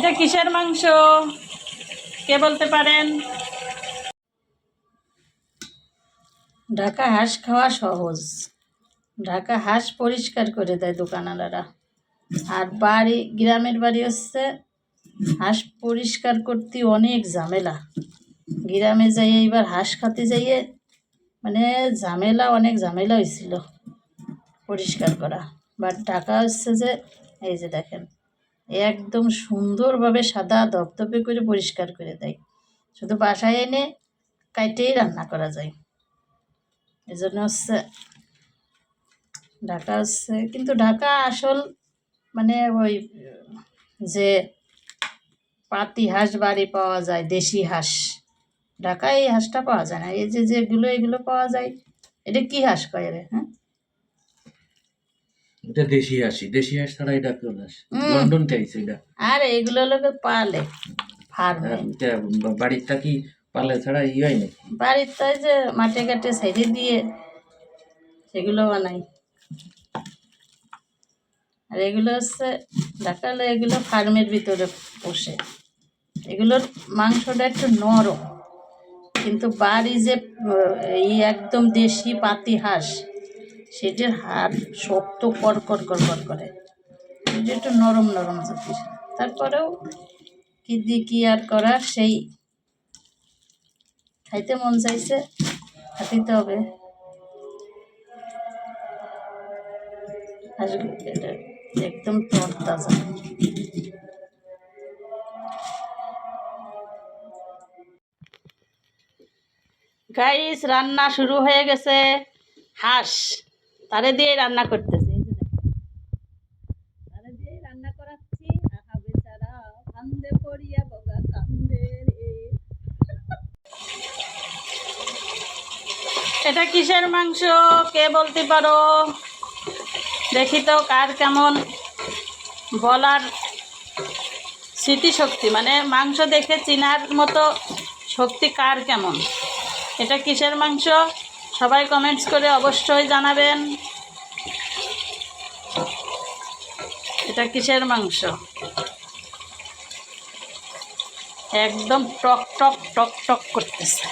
এটা কিসের মাংস? কে বলতে পারেন? ঢাকা হাঁস খাওয়া সহজ। ঢাকা হাঁস পরিষ্কার করে দেয় দোকানওয়ালারা। আর বাড়ি, গ্রামের বাড়ি হচ্ছে হাঁস পরিষ্কার করতে অনেক ঝামেলা। গ্রামে যাইয়ে এবার হাঁস খাতে যাইয়ে মানে ঝামেলা, অনেক ঝামেলা হয়েছিল পরিষ্কার করা। বাট ঢাকা হচ্ছে যে, এই যে দেখেন একদম সুন্দরভাবে সাদা ধপধপে করে পরিষ্কার করে দেয়। শুধু বাসায় এনে কাইটেই রান্না করা যায়। এই জন্য হচ্ছে ঢাকা হচ্ছে, কিন্তু ঢাকা আসল মানে ওই যে পাতি হাঁস বাড়ি পাওয়া যায়, দেশি হাঁস। ঢাকায় এই হাঁসটা পাওয়া যায় না। এই যে যেগুলো, এগুলো পাওয়া যায়, এটা কি হাঁস কয় রে হ্যাঁ? এটা দেশি হাসি দেশি হাঁস ছাড়া এটা কোন হাঁস লন্ডন টাইস এটা। আর এগুলো লোকে পালে ফার্মে। বাড়ির থাকি পালে ছাড়া ই হয় নাকি? বাড়ির তাই যে মাঠে ঘাটে সাইডে দিয়ে সেগুলো বানাই। আর এগুলো হচ্ছে ঢাকালে এগুলো ফার্মের ভিতরে পোষে। এগুলোর মাংসটা একটু নরম কিন্তু বাড়ি যে এই একদম দেশি পাতি হাঁস সেটার হাড় শক্ত কড়কড় কড়কড় করে এটা একটু নরম নরম জাতির তারপরেও কি আর করার, সেই খাইতে মন চাইছে, খাইতে হবে। এটা একদম তরতাজা। গাইস, রান্না শুরু হয়ে গেছে। হাঁস। তারে দিয়ে রান্না করতেছে তারে রান্না করাচ্ছি এটা কিসের মাংস? কে বলতে পারো? দেখি তো কার কেমন বলার স্মৃতিশক্তি। মানে মাংস দেখে চিনার মতো শক্তি কার কেমন? এটা কিসের মাংস? সবাই কমেন্টস করে অবশ্যই জানাবেন। এটা কিসের মাংস? একদম টক টক টক টক করতেছে।